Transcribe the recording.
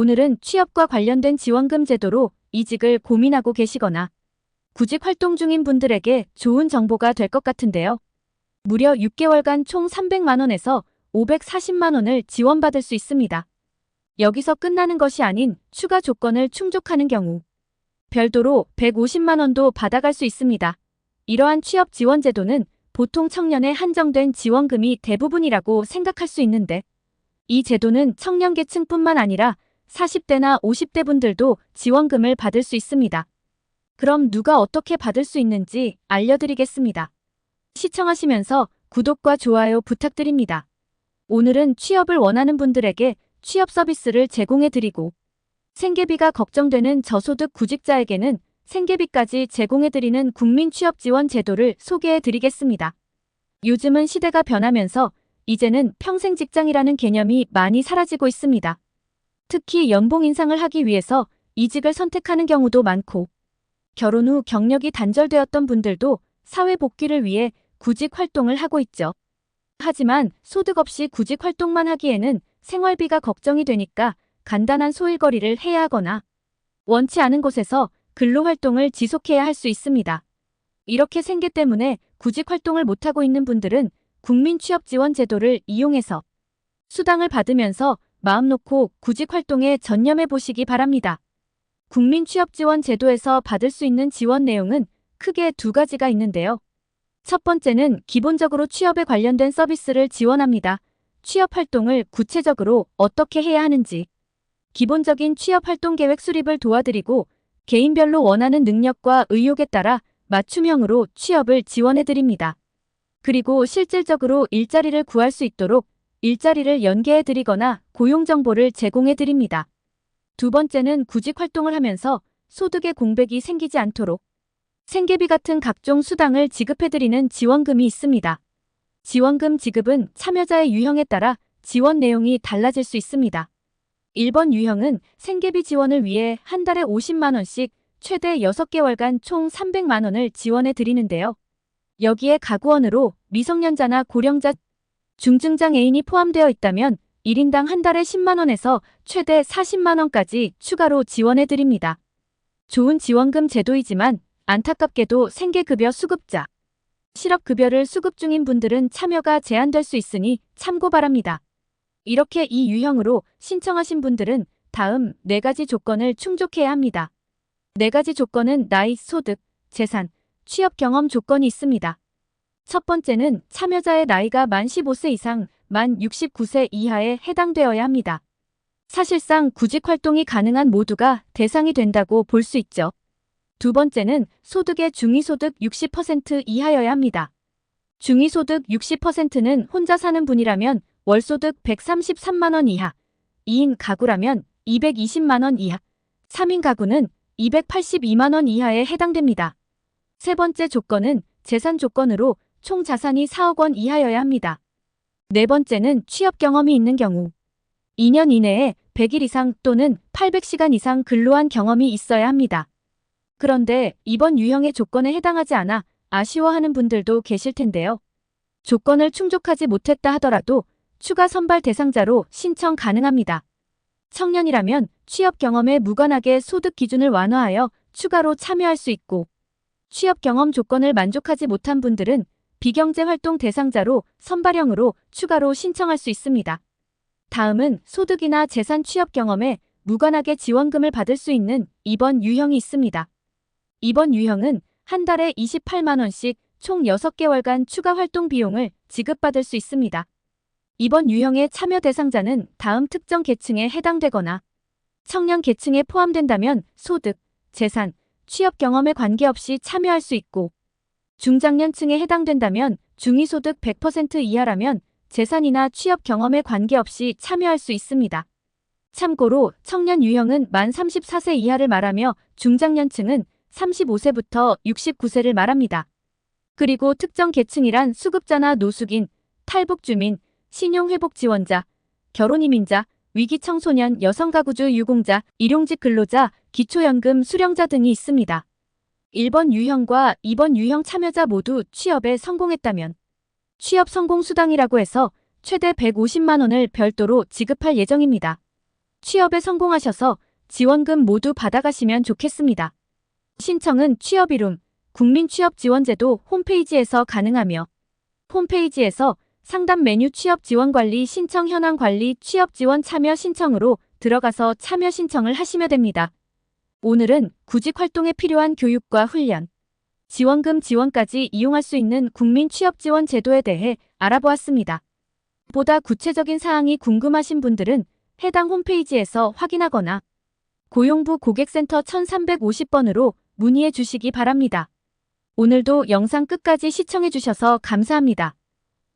오늘은 취업과 관련된 지원금 제도로 이직을 고민하고 계시거나 구직 활동 중인 분들에게 좋은 정보가 될 것 같은데요. 무려 6개월간 총 300만 원에서 540만 원을 지원받을 수 있습니다. 여기서 끝나는 것이 아닌 추가 조건을 충족하는 경우 별도로 150만 원도 받아갈 수 있습니다. 이러한 취업 지원 제도는 보통 청년에 한정된 지원금이 대부분이라고 생각할 수 있는데 이 제도는 청년 계층뿐만 아니라 40대나 50대 분들도 지원금을 받을 수 있습니다. 그럼 누가 어떻게 받을 수 있는지 알려드리겠습니다. 시청하시면서 구독과 좋아요 부탁드립니다. 오늘은 취업을 원하는 분들에게 취업 서비스를 제공해드리고 생계비가 걱정되는 저소득 구직자에게는 생계비까지 제공해드리는 국민취업지원 제도를 소개해드리겠습니다. 요즘은 시대가 변하면서 이제는 평생 직장이라는 개념이 많이 사라지고 있습니다. 특히 연봉 인상을 하기 위해서 이직을 선택하는 경우도 많고 결혼 후 경력이 단절되었던 분들도 사회 복귀를 위해 구직 활동을 하고 있죠. 하지만 소득 없이 구직 활동만 하기에는 생활비가 걱정이 되니까 간단한 소일거리를 해야 하거나 원치 않은 곳에서 근로 활동을 지속해야 할 수 있습니다. 이렇게 생계 때문에 구직 활동을 못하고 있는 분들은 국민취업지원 제도를 이용해서 수당을 받으면서 마음 놓고 구직 활동에 전념해 보시기 바랍니다. 국민 취업 지원 제도에서 받을 수 있는 지원 내용은 크게 두 가지가 있는데요. 첫 번째는 기본적으로 취업에 관련된 서비스를 지원합니다. 취업 활동을 구체적으로 어떻게 해야 하는지, 기본적인 취업 활동 계획 수립을 도와드리고 개인별로 원하는 능력과 의욕에 따라 맞춤형으로 취업을 지원해 드립니다. 그리고 실질적으로 일자리를 구할 수 있도록 일자리를 연계해 드리거나 고용 정보를 제공해 드립니다. 두 번째는 구직 활동을 하면서 소득의 공백이 생기지 않도록 생계비 같은 각종 수당을 지급해 드리는 지원금이 있습니다. 지원금 지급은 참여자의 유형에 따라 지원 내용이 달라질 수 있습니다. 1번 유형은 생계비 지원을 위해 한 달에 50만 원씩 최대 6개월간 총 300만 원을 지원해 드리는데요. 여기에 가구원으로 미성년자나 고령자, 중증장 애인이 포함되어 있다면 1인당 한 달에 10만 원에서 최대 40만 원까지 추가로 지원해 드립니다. 좋은 지원금 제도이지만 안타깝게도 생계급여 수급자, 실업급여를 수급 중인 분들은 참여가 제한될 수 있으니 참고 바랍니다. 이렇게 이 유형으로 신청하신 분들은 다음 네 가지 조건을 충족해야 합니다. 네 가지 조건은 나이, 소득, 재산, 취업 경험 조건이 있습니다. 첫 번째는 참여자의 나이가 만 15세 이상, 만 69세 이하에 해당되어야 합니다. 사실상 구직 활동이 가능한 모두가 대상이 된다고 볼 수 있죠. 두 번째는 소득의 중위소득 60% 이하여야 합니다. 중위소득 60%는 혼자 사는 분이라면 월소득 133만원 이하, 2인 가구라면 220만원 이하, 3인 가구는 282만원 이하에 해당됩니다. 세 번째 조건은 재산 조건으로 총 자산이 4억 원 이하여야 합니다. 네 번째는 취업 경험이 있는 경우 2년 이내에 100일 이상 또는 800시간 이상 근로한 경험이 있어야 합니다. 그런데 이번 유형의 조건에 해당하지 않아 아쉬워하는 분들도 계실 텐데요. 조건을 충족하지 못했다 하더라도 추가 선발 대상자로 신청 가능합니다. 청년이라면 취업 경험에 무관하게 소득 기준을 완화하여 추가로 참여할 수 있고 취업 경험 조건을 만족하지 못한 분들은 비경제 활동 대상자로 선발형으로 추가로 신청할 수 있습니다. 다음은 소득이나 재산 취업 경험에 무관하게 지원금을 받을 수 있는 2번 유형이 있습니다. 이번 유형은 한 달에 28만원씩 총 6개월간 추가 활동 비용을 지급받을 수 있습니다. 이번 유형의 참여 대상자는 다음 특정 계층에 해당되거나 청년 계층에 포함된다면 소득, 재산, 취업 경험에 관계없이 참여할 수 있고 중장년층에 해당된다면 중위소득 100% 이하라면 재산이나 취업 경험에 관계없이 참여할 수 있습니다. 참고로 청년 유형은 만 34세 이하를 말하며 중장년층은 35세부터 69세를 말합니다. 그리고 특정 계층이란 수급자나 노숙인, 탈북주민, 신용회복 지원자, 결혼이민자, 위기청소년, 여성가구주 유공자, 일용직 근로자, 기초연금 수령자 등이 있습니다. 1번 유형과 2번 유형 참여자 모두 취업에 성공했다면 취업 성공 수당이라고 해서 최대 150만 원을 별도로 지급할 예정입니다. 취업에 성공하셔서 지원금 모두 받아가시면 좋겠습니다. 신청은 취업이룸 국민취업지원제도 홈페이지에서 가능하며 홈페이지에서 상담 메뉴 취업 지원 관리 신청 현황 관리 취업 지원 참여 신청으로 들어가서 참여 신청을 하시면 됩니다. 오늘은 구직 활동에 필요한 교육과 훈련, 지원금 지원까지 이용할 수 있는 국민 취업 지원 제도에 대해 알아보았습니다. 보다 구체적인 사항이 궁금하신 분들은 해당 홈페이지에서 확인하거나 고용부 고객센터 1350번으로 문의해 주시기 바랍니다. 오늘도 영상 끝까지 시청해 주셔서 감사합니다.